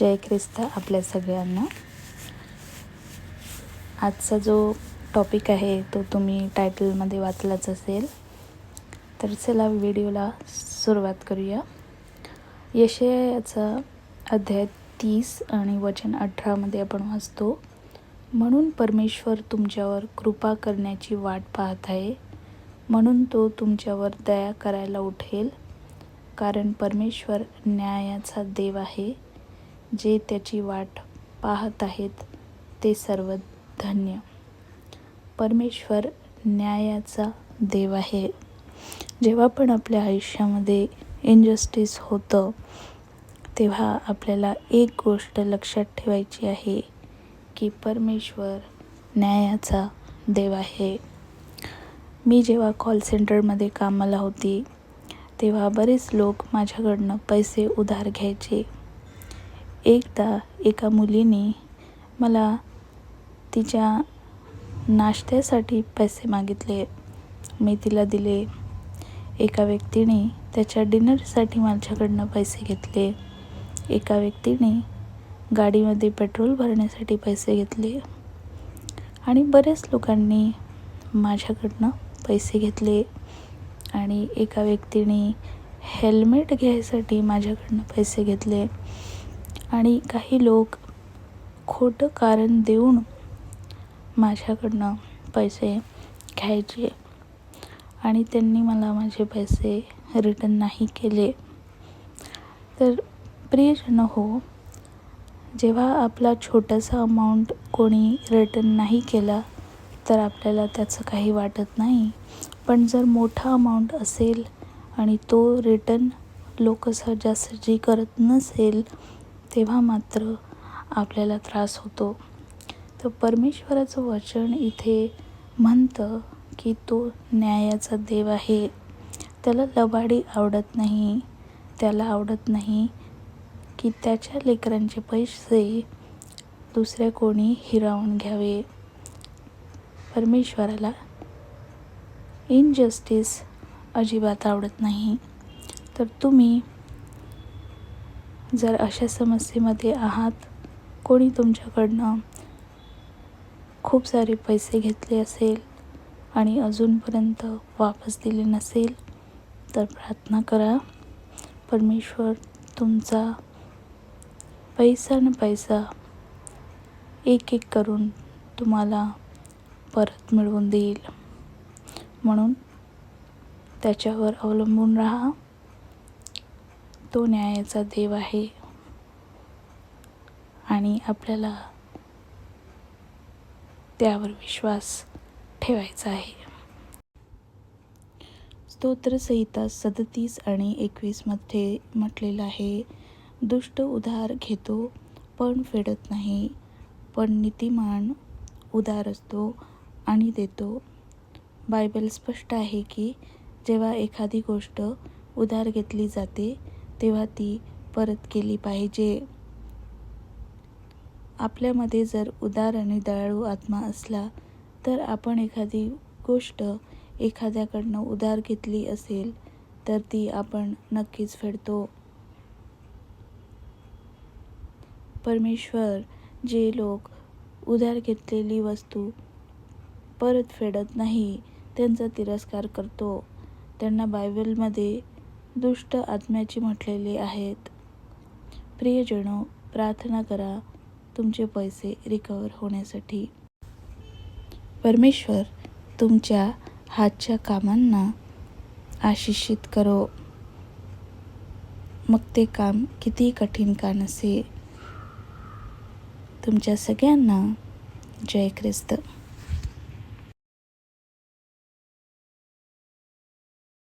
जय ख्रिस्त आपल्या सगळ्यांना. आजचा जो टॉपिक आहे तो तुम्ही टायटलमध्ये वाचलाच असेल. तर चला व्हिडिओला सुरुवात करूया. यशयाचा अध्याय तीस आणि वचन अठरामध्ये आपण वाचतो म्हणून परमेश्वर तुमच्यावर कृपा करण्याची वाट पाहत आहे. म्हणून तो तुमच्यावर दया करायला उठेल. कारण परमेश्वर न्यायाचा देव आहे. जे त्याची वाट पाहत आहेत ते सर्व धन्य. परमेश्वर न्यायाचा देव आहे. जेव्हा पण आपल्या आयुष्यामध्ये इनजस्टिस होतं तेव्हा आपल्याला एक गोष्ट लक्षात ठेवायची आहे की परमेश्वर न्यायाचा देव आहे. मी जेव्हा कॉल सेंटरमध्ये कामाला होती तेव्हा बरेच लोक माझ्याकडनं पैसे उधार घ्यायचे. एकदा एका मुलीने मला तिच्या नाश्त्यासाठी पैसे मागितले. मी तिला दिले. एका व्यक्तीने त्याच्या डिनरसाठी माझ्याकडनं पैसे घेतले. एका व्यक्तीने गाडीमध्ये पेट्रोल भरण्यासाठी पैसे घेतले. आणि बऱ्याच लोकांनी माझ्याकडनं पैसे घेतले. आणि एका व्यक्तीने हेल्मेट घ्यायसाठी माझ्याकडनं पैसे घेतले. आणि काही लोक खोटं कारण देऊन माझ्याकडनं पैसे घ्यायचे आणि त्यांनी मला माझे पैसे रिटर्न नाही केले. तर प्रियजन हो जेव्हा आपला छोटासा अमाऊंट कोणी रिटर्न नाही केला तर आपल्याला त्याचं काही वाटत नाही. पण जर मोठा अमाऊंट असेल आणि तो रिटर्न लोक सहजासहजी करत नसेल तेव्हा मात्र आपल्याला त्रास होतो. तर परमेश्वराचं वचन इथे म्हणतं की तो न्यायाचा देव आहे. त्याला लबाडी आवडत नाही. त्याला आवडत नाही की त्याच्या लेकरांचे पैसे दुसऱ्या कोणी हिरावून घ्यावे. परमेश्वराला इनजस्टिस अजिबात आवडत नाही. तर तुम्ही जर अशा समस्येमध्ये आहात कोणी तुमच्याकडनं खूप सारे पैसे घेतले असेल आणि अजूनपर्यंत वापस दिले नसेल तर प्रार्थना करा. परमेश्वर तुमचा पैसा न पैसा एक एक करून तुम्हाला परत मिळवून देईल. म्हणून त्याच्यावर अवलंबून राहा. तो न्यायाचा देव आहे. आणि आपल्याला त्यावर विश्वास ठेवायचा आहे. स्तोत्रसंहिता सदतीस आणि एकवीसमध्ये म्हटलेलं आहे दुष्ट उधार घेतो पण फेडत नाही. पण नीतिमान उदार असतो आणि देतो. बायबल स्पष्ट आहे की जेव्हा एखादी गोष्ट उधार घेतली जाते तेव्हा ती परत केली पाहिजे. आपल्यामध्ये जर उदार आणि दयाळू आत्मा असला तर आपण एखादी गोष्ट एखाद्याकडनं उधार घेतली असेल तर ती आपण नक्कीच फेडतो. परमेश्वर जे लोक उधार घेतलेली वस्तू परत फेडत नाही त्यांचा तिरस्कार करतो. त्यांना बायबलमध्ये दुष्ट आत्म्याची म्हटलेले आहेत. प्रियजनो प्रार्थना करा तुमचे पैसे रिकवर होण्यासाठी. परमेश्वर तुमच्या हातच्या कामांना आशिषित करो. मग ते काम किती कठीण का नसे? तुमच्या सगळ्यांना जय ख्रिस्त.